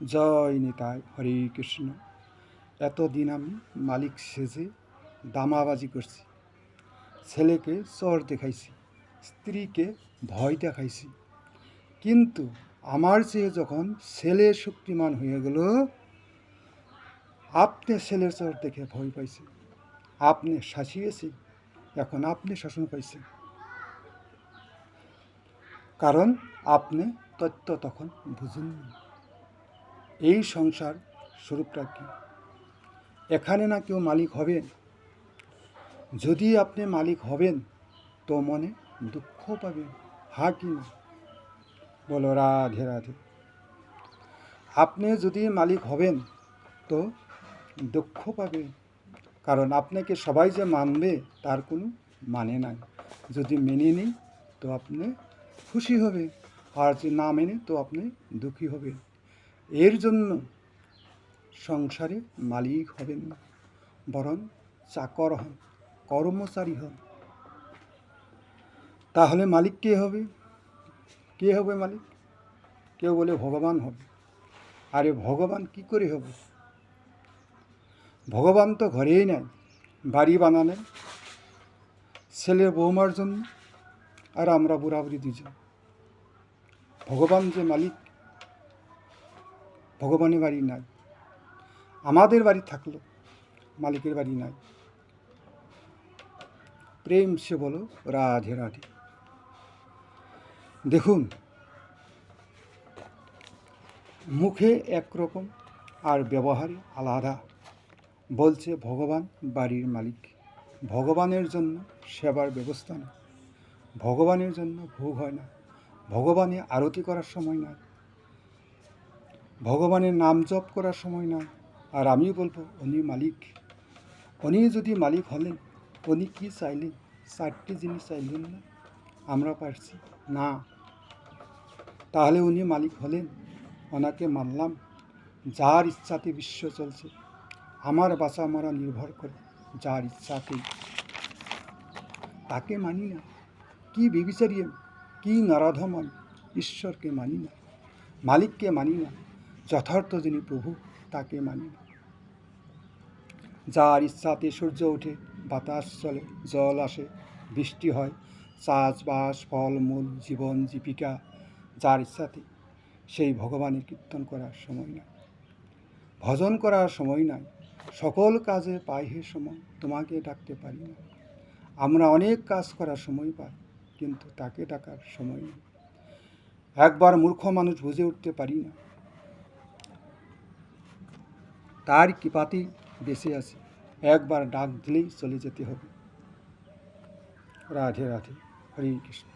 জয় নিতাই হরে কৃষ্ণ। এতদিন আমি মালিক সেজে দামাবাজি করছি। ছেলেকে চর দেখাইছি, স্ত্রীকে ভয় দেখাইছি। কিন্তু আমার চেয়ে যখন ছেলে শক্তিমান হয়ে গেল, আপনি ছেলের চর দেখে ভয় পাইছে আপনি শাসিয়েছে এখন আপনি শাসন পাইছেন। কারণ আপনি তত্ত্ব তখন বুঝেননি। এই সংসার স্বরূপটা কি? এখানে না কেউ মালিক হবেন? যদি আপনি মালিক হবেন, তো মনে দুঃখ পাবেন হা কি না? বলো রাধে রাধে। আপনি যদি মালিক হবেন, তো দুঃখ পাবে কারণ আপনাকে সবাই যে মানবে, তার কোনো মানে নাই। যদি মেনে নিই তো আপনি খুশি হবে আর যে না মেনে, তো আপনি দুঃখী হবেন। এর জন্য সংসারে মালিক হবেন না, বরং চাকর হন, কর্মচারী হন। তাহলে মালিক কে হবে? কে হবে মালিক? কেউ বলে ভগবান হবে। আরে ভগবান কি করে হবে? ভগবান তো ঘরেই নেয় বাড়ি বানালেন। ছেলের বৌমার জন্য আর আমরা বুড়াবুড়ি দুজন। ভগবান যে মালিক ভগবানের বাড়ি নাই। আমাদের বাড়ি থাকল, মালিকের বাড়ি নাই। প্রেম সে বলো, রাধে রাধে। দেখুন, মুখে একরকম আর ব্যবহারে আলাদা, বলছে ভগবান বাড়ির মালিক। ভগবানের জন্য সেবার ব্যবস্থা নেই। ভগবানের জন্য ভোগ হয় না। ভগবানে আরতি করার সময় নাই। ভগবানের নাম জপ করার সময় না। আর আমিও বলব উনি মালিক উনি যদি মালিক হলেন উনি কি চাইলেন? চারটি জিনিস চাইলেন না? আমরা পারছি। না। তাহলে উনি মালিক হলেন, ওনাকে মানলাম। যার ইচ্ছাতে বিশ্ব চলছে, আমার বাঁচা মরা নির্ভর করে যার ইচ্ছাতে। তাকে মানি না। কি বিবিচারিয়ে কি নরাধমন, ঈশ্বরকে মানি না। মালিককে মানি না। যথার্থ যিনি প্রভু, তাকে মানি। যার ইচ্ছাতে সূর্য ওঠে, বাতাস চলে, জল আসে, বৃষ্টি হয়, চাষবাস, ফলমূল, জীবন, জীবিকা, যার ইচ্ছাতে সেই ভগবানের কীর্তন করার সময় নাই। ভজন করার সময় নাই। সকল কাজে পাই হে সময়, তোমাকে ডাকতে পারি না। আমরা অনেক কাজ করার সময় পাই, কিন্তু তাকে ডাকার সময় নেই। একবার মূর্খ মানুষ বুঝে উঠতে পারি না। তার কৃপাতেই বেঁচে আছে। একবার ডাক দিলেই চলে যেতে হবে। রাধে রাধে। হরে কৃষ্ণ।